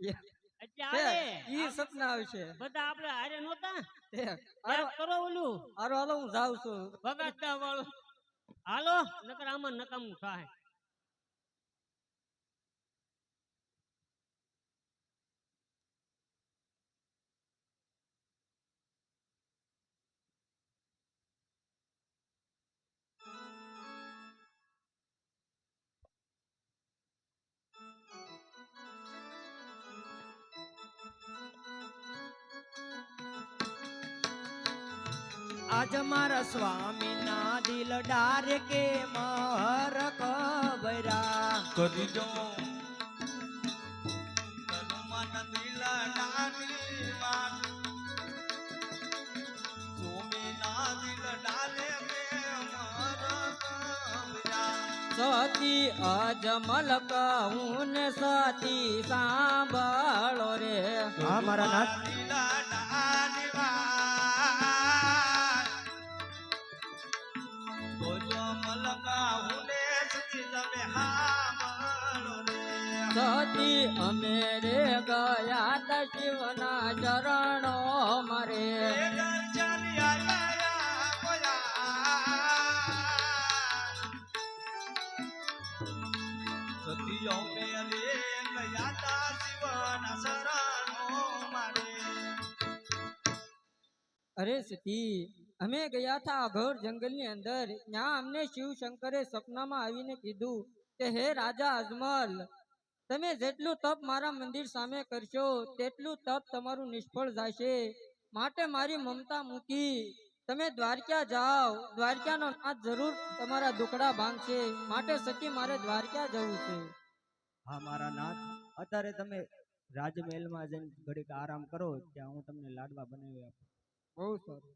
ઈ સપના આવશે બધા આપણે હારે નહોતા યાદ કરો ઓલું. હારો હાલો હું જાઉં છું. ભગાતા વાળો. હાલો નકર આમાં નકામું થાય. આજ મારા સ્વામી ના દિલ ડાર કે મહર કબરા. કરી દો હનુમાન દિલા મારા સતી અજમલ કહું ને સતી સાંભળો રે. મારા નાથ. સતી અમે રે ગયા તા શિવના ચરણો મારે સતીઓ મેરે ગયા તા શિવના શરણો મારે અરે સતી અમે ગયા હતા અઘોર જંગલની અંદર ત્યાં અમને શિવ શંકરે સપનામાં આવીને કીધું કે હે રાજા અજમલ તમે જેટલું તપ મારા મંદિર સામે કરશો તેટલું તપ તમારું નિષ્ફળ જશે. માટે મારી મમતા મૂકી તમે દ્વારકા જાઓ. દ્વારકાનો નાથ જરૂર તમારા દુખડા ભાંગશે માટે સતી મારે દ્વારકા જવું છે. હા મારા નાથ અત્યારે તમે રાજમહેલમાં જઈને ઘડીક આરામ કરો ત્યાં હું તમને લાડવા બનાવી આપું. બહુ સારું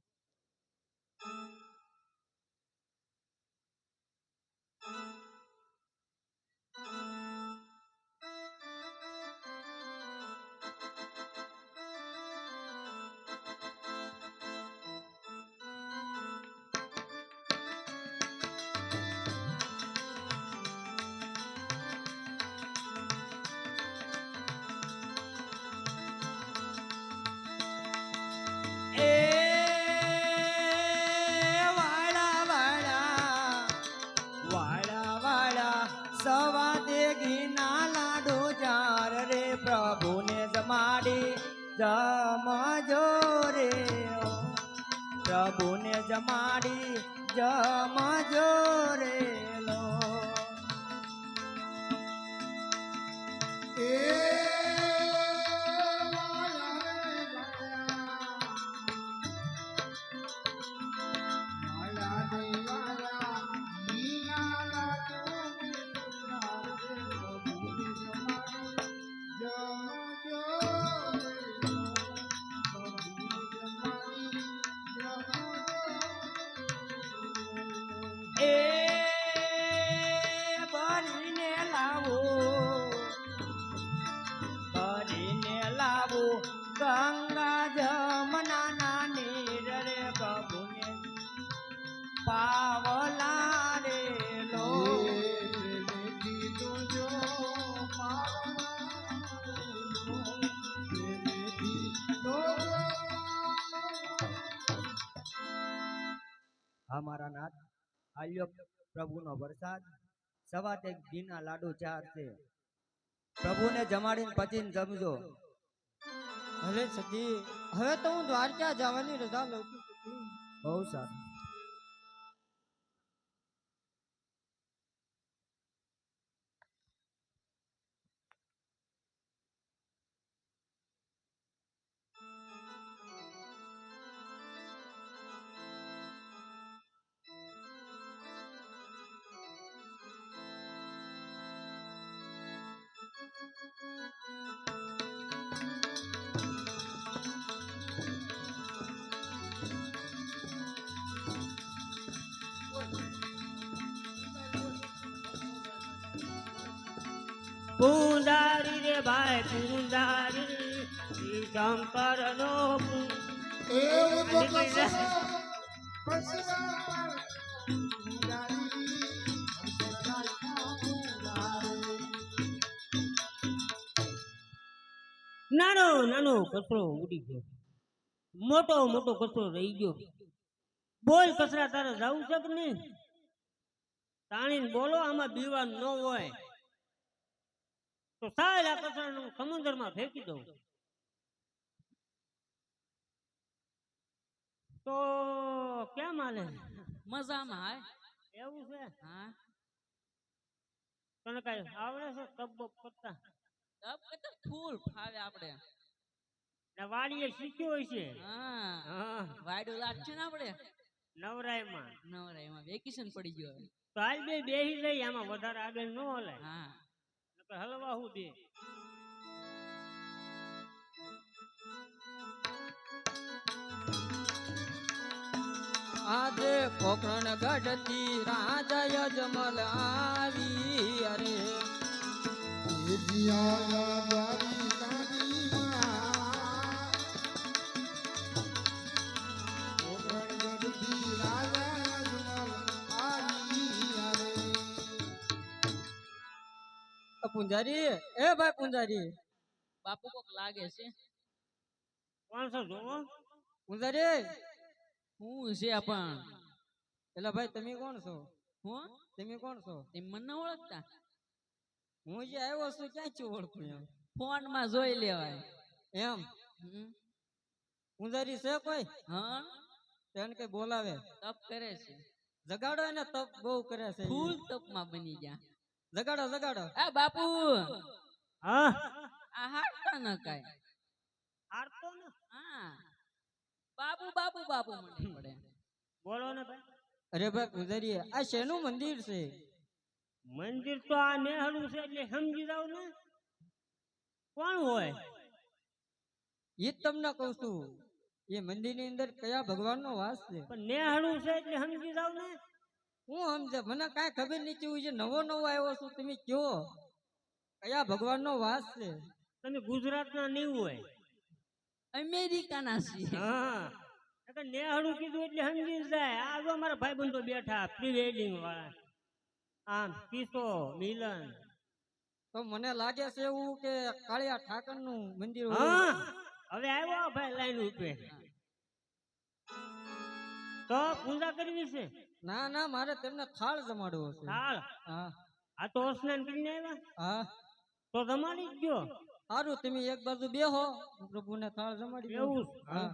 જમાડી જમજો રે લો. એ હા મારા નાથ આલ્યો પ્રભુનો વરસાદ. સવા તે ઘીના લાડુ ચાર છે. પ્રભુને જમાડીને પચીને જમજો. હવે સખી હવે તો હું દ્વારકા જવાની રજા લઉં છું. બહુ સારું. પૂંજારી રે ભાઈ પૂંજારી શંકર નો નાનો નાનો કચરો ઉડી ગયો. મોટો મોટો કચરો રહી ગયો. બોલ કચરા તારે જવું છે કે નહીં? તાણીને બોલો આમાં બીવાનું ન હોય. તો આ કચરાને સમુદ્રમાં ફેંકી દઉં. તો કેમ હાલે મજામાં હાય. એવું છે? હા. તને કઈ આવડે છે? તબ્બો કરતા તબ કરતા ફૂલ ફાવે આપણે ને વાડીએ શીખ્યો હોય છે. હા. વાડું લાગશે ને આપણે નવરાયમાં. નવરાયમાં. વેકેશન પડી ગયો. તો હાલ બે બેહી જઈ આમાં વધારે આગળ ન હલાય. હા. નકર હલવા હું દે. આજે કોકરણ ગઢથી રાજા યજમલ આવી અરે પૂંજારી એ ભાઈ પૂંજારી. બાપુ કોક લાગે છે. પાંચસો જોવો પૂંજારી હું છે આપણ. એટલે ભાઈ તમે કોણ છો? હું? તમે કોણ છો? તમે મને ન ઓળખતા. હું જે આવ્યો છું ક્યાંથી ઓળખું એમ? ફોનમાં જોઈ લેવાય. એમ? હમ. પૂંજારી છે કોઈ? હા. તેને કઈ બોલાવે. તપ કરે છે. જગાડો એને તપ બહુ કરે છે. ફૂલ તપમાં બની ગયા. જગાડો જગાડો. આ બાપુ! હા. આ હાટતા ન કાય હારતો ન? હા. બાબુ બાબુ બાબુ મને પડે બોલો ને ભાઈ. અરે ભાઈ ગુજરીએ આ શેનું મંદિર છે? મંદિર તો આ નેહળું છે એટલે સમજી જાવ ને. કોણ હોય? એ જ તમને કહું છું એ મંદિરની અંદર કયા ભગવાન નો વાસ છે? પણ નેહળું છે એટલે સમજી જાવ ને. હું સમજે મને કાંઈ ખબર નથી હું જે નવો નવો આવ્યો છું તમે કયો કયા ભગવાન નો વાસ છે? તમે ગુજરાતના નહીં હોય. અમેરિકાના છીએ. હા. નેહળું કીધું એટલે સમજી જાય. આ જો ભાઈ બંધો બેઠા પ્રી વેડિંગ વાળા. આમ પીસો મિલન. તો મને લાગે છે એવું કે કાળિયા ઠાકરનું મંદિર હવે આવ્યો ભાઈ લાઈન ઉપર. તો પૂજા કરવી છે? ના ના મારે તેમને થાળ જમાડવો છે. થાળ? હા. આ તો સ્નાન કરીને આવ્યા? હા. તો જમાડી જ ગયો સારું તમે એક બાજુ બેહો. પ્રભુને થાળ જમાડી. એવું હા.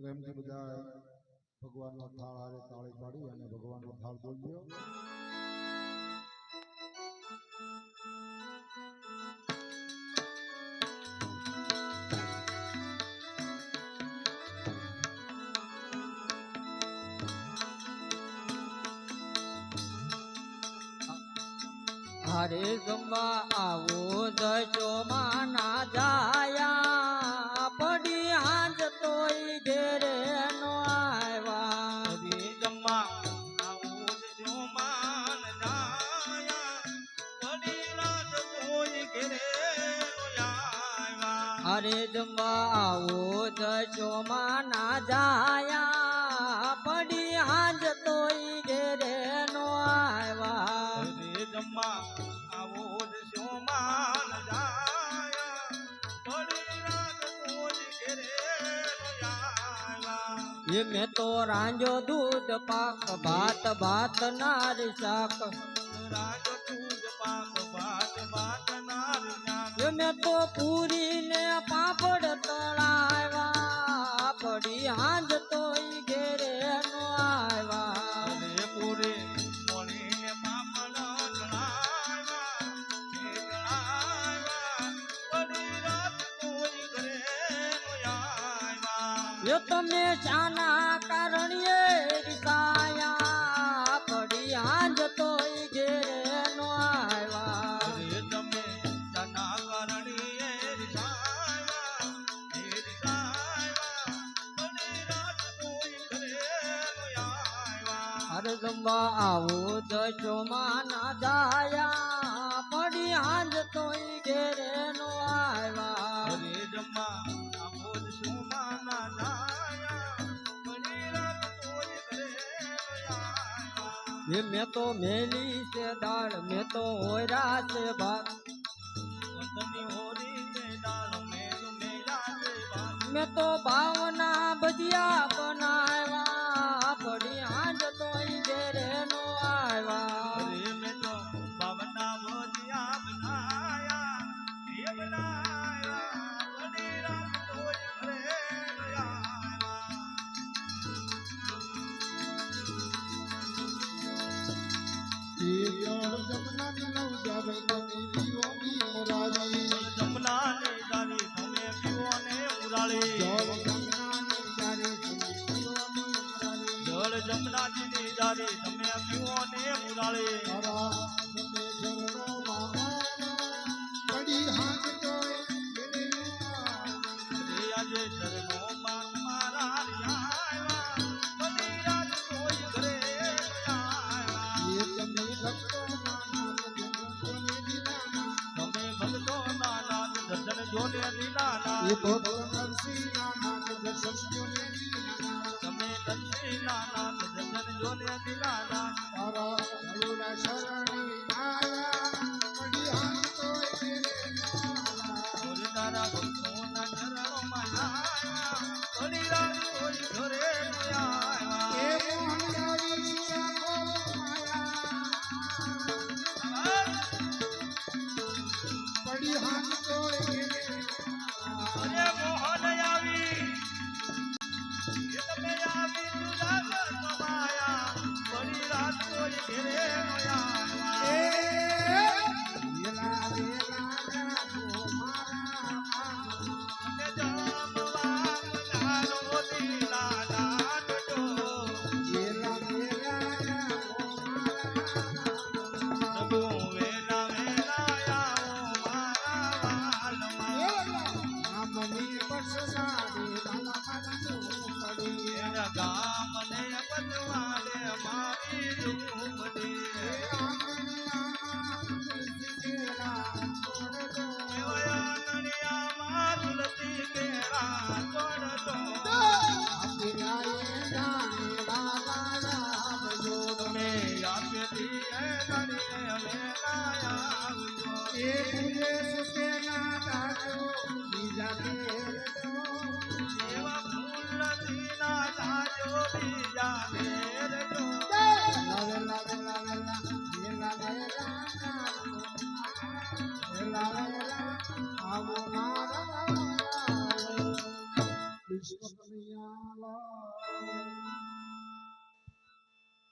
પ્રેમથી બધા ભગવાનનો થાળ હારે તાળી પાડી અને ભગવાનનો થાળ બોલ્યો હરે ગમવા આવો દશો માના જાયા, પડી હાંજ તોય અરે જમવા દશો માના જાયા પડી હાંજ તોય ઘેરે નો આવ્યા હરી જમવા આવું જ જોમાન જાયા. વડી રાત કોઈ ઘેરે નો આવ્યા. એ મેં તો રાંજો દૂધ પાક ભાત ભાત નારી શાક રાજ દૂધ પાક ભાત ભાત મેં તો પૂરી ને પાપડ તળાવ્યા પડી હાંજ તોય ઘેરે નો આવ્યા પૂરી પૂરે પાપડ ઘરે નો આવ્યા. એ તમે શાના કારણે રીસાયા પડી હાંજ તોય ઘેરે આવો દશો માના જાયા પડી હાંજ તોય ઘેરે નો આવ્યા હરે જમા આમોદ સુમાના જાયા. વડી રાત કોઈ ઘરે આવ્યા. મેં તો મેલી છે દાળ મેં તો હોરા છે ભાત વતની હોરી ને દાળ મેલ મેલા છે ભાત. મેં તો ભાવના ભજીયા બનાવ્યા જોઈ ગિરિયા. એ આજે ચરણોમાં તમારા રહ્યા આવ્યા, વળી રાત તોય ઘરે ન આવ્યા. એ તમે ભક્તોના નામ જન્મોને દીનાના. તમે દર્શન જોને દીનાના. એ નામ દર્શનોને દીનાના. તમે નરસિંહના નાથ દર્શન જોને દીનાના. તારા હરુણા ગામને બદવાલે મારી ધૂમ ઝૂંપડી.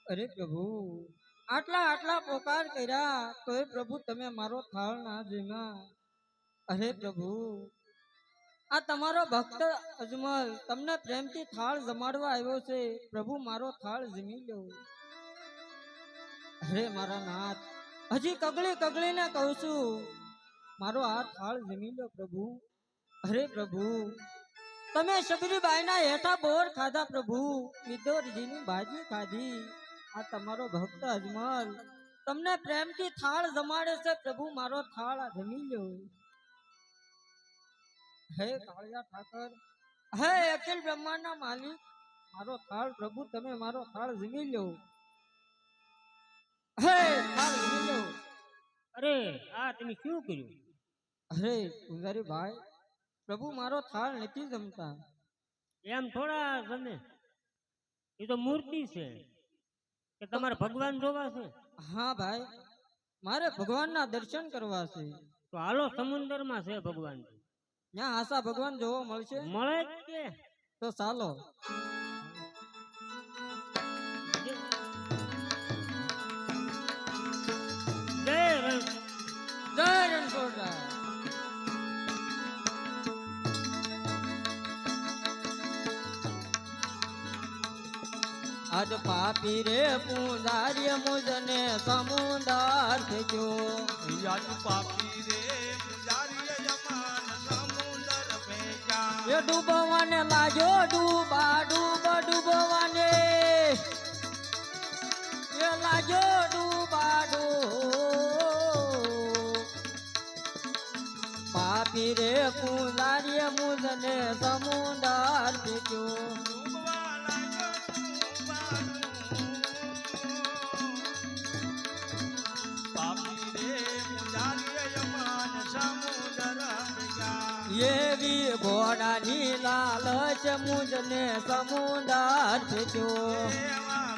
અરે પ્રભુ, આટલા આટલા પોકાર કર્યા, તોય પ્રભુ તમે મારો થાળ ના જીમા અરે પ્રભુ, આ તમારો ભક્ત અજમલ, તમને પ્રેમથી થાળ જમાડવા આવ્યો છે, પ્રભુ મારો થાળ જીમી લો. અરે મારા નાથ, હજી કગળી કગળીને કહું છું, મારો આ થાળ જીમી લો પ્રભુ. અરે પ્રભુ તમે શબરીબાઈના હેઠા બોર ખાધા પ્રભુ. વિદોરજીની ભાજી ખાધી. આ તમારો ભક્ત અજમલ. તમને પ્રેમથી થાળ જમાડે છે પ્રભુ મારો થાળ જમી લો. હે કાળિયા ઠાકર. હે અખિલ બ્રહ્માંડના માલિક. મારો થાળ પ્રભુ તમે મારો થાળ જમી લો. હે થાળ જમી લો. અરે આ તમે શું કર્યું? અરે પૂજારી ભાઈ પ્રભુ મારો થાળ નથી જમતા. એમ થોડા જમે એ તો મૂર્તિ છે કે તમારે ભગવાન જોવા છે? હા ભાઈ મારે ભગવાનના દર્શન કરવા છે. તો હાલો સમુદ્રમાં છે ભગવાન ત્યાં આશા ભગવાન જોવા મળશે? મળે કે? તો ચાલો. આજ પાપી રે પૂજાર્ય મુજને સમુદાર થયો આજ પાપી રે પુજારીએ યમાન સમુદર ભેગા. એ ડૂબવાને લાગ્યો ડૂબા ડૂબ ડૂબવાને. એ લાગ્યો ડૂબા પાપી રે પૂજારીએ મુજને સમુદાર થયો દી ઘોડાની લાલચ મુજને સમુદાર ફેંક્યો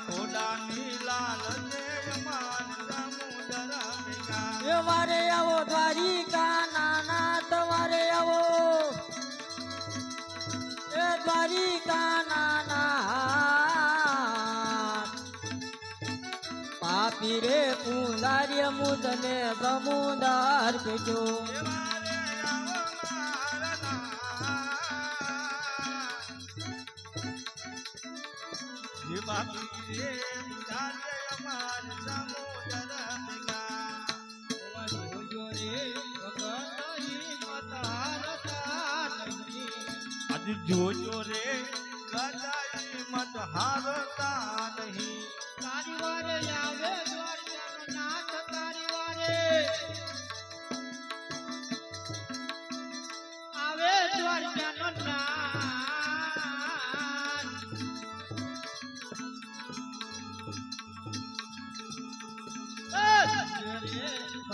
ઘોડાની વારે આવો દ્વારિકા નાના તમારે આવો. એ દ્વારિકા નાના પાપી રે પૂંજાર્ય મુદને સમુદાર પેટ્યો જોજો રે ગજાઈ મત હારતા નહીં તારી વારે આવે નાથ તારી વારે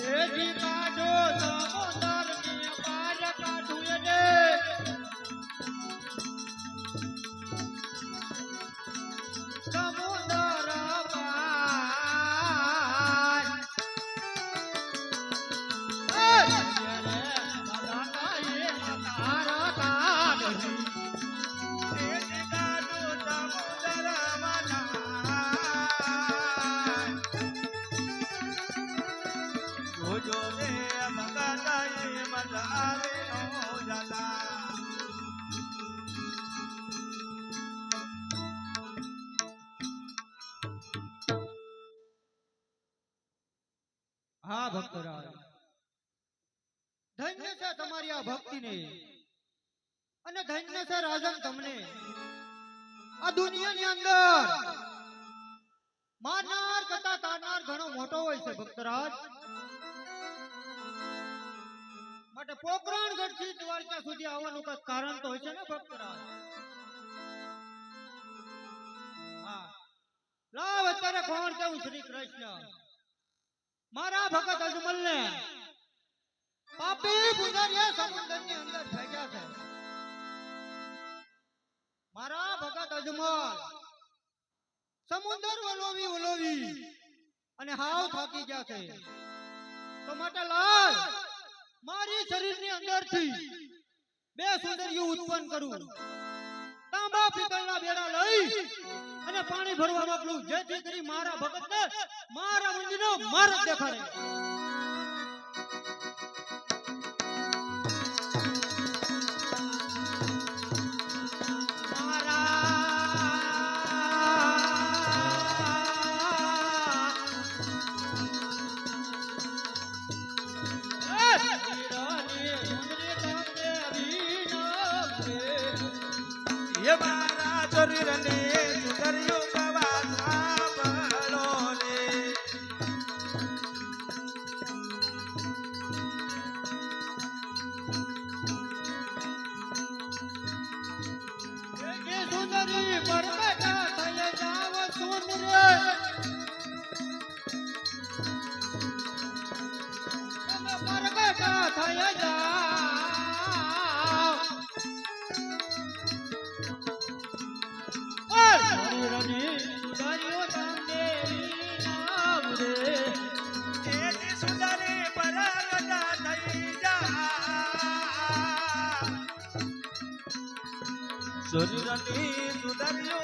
કાઢો સમુદર પાર કાઢું એને. હા ભક્તરાજ ધન્ય છે તમારી આ ભક્તિને. અને ધન્ય છે રાજન તમને. આ દુનિયાની અંદર મારનાર કરતા તારનાર ઘણો મોટો હોય છે ભક્તરાજ. માટે પોકરણગઢથી દ્વારકા સુધી આવવાનું કઈ કારણ તો હોય છે ને ભક્તરાજ? લાવ અત્યારે કોણ કેવું શ્રી કૃષ્ણ? મારા ભગત અજમલ ને પાપી ગુજરિયા સમુદ્રની અંદર ફેંક્યા છે. મારા ભગત અજમલ, સમુદ્ર વલોવી વલોવી અને હાવ થાકી ગયા છે. તો માટે લાલ, મારી શરીરની અંદરથી બે સુંદરીઓ ઉત્પન્ન કરું. તાંબા પિત્તળના બેડા લઈ અને પાણી ભરવા મોકલું જેથી કરી મારા ભગતને મારા મંદિરનો માર્ગ દેખાડે. શરીરની સુંદરીઓ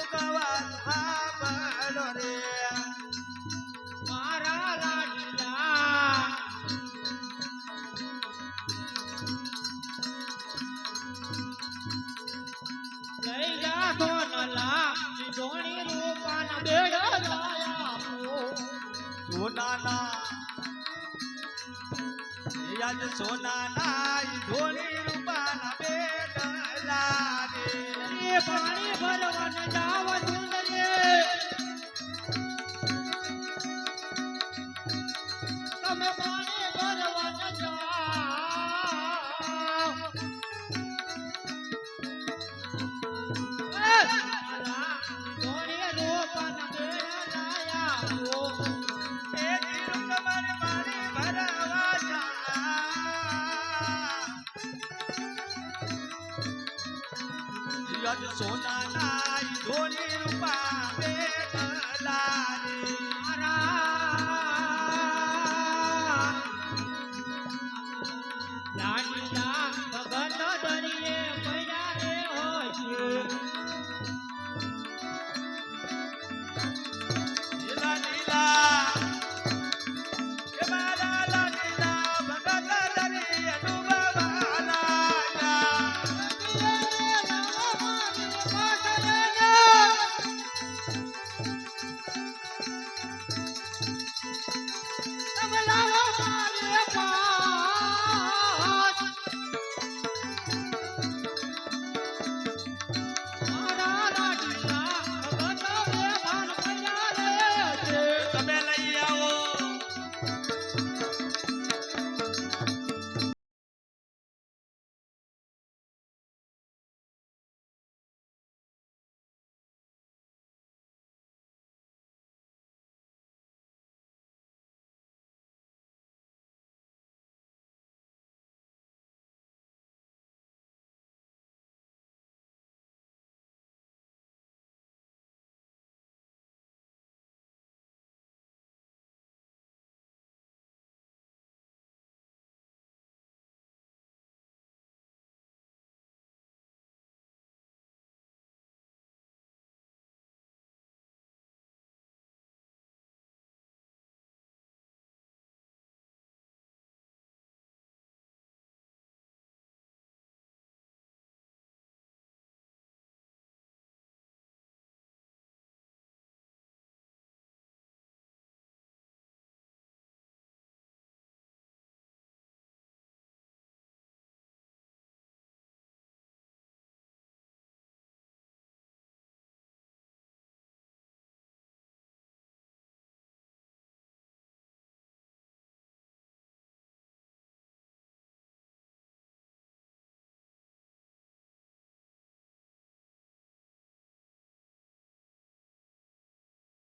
પાણી ભરવા ન જાવ સુંદરી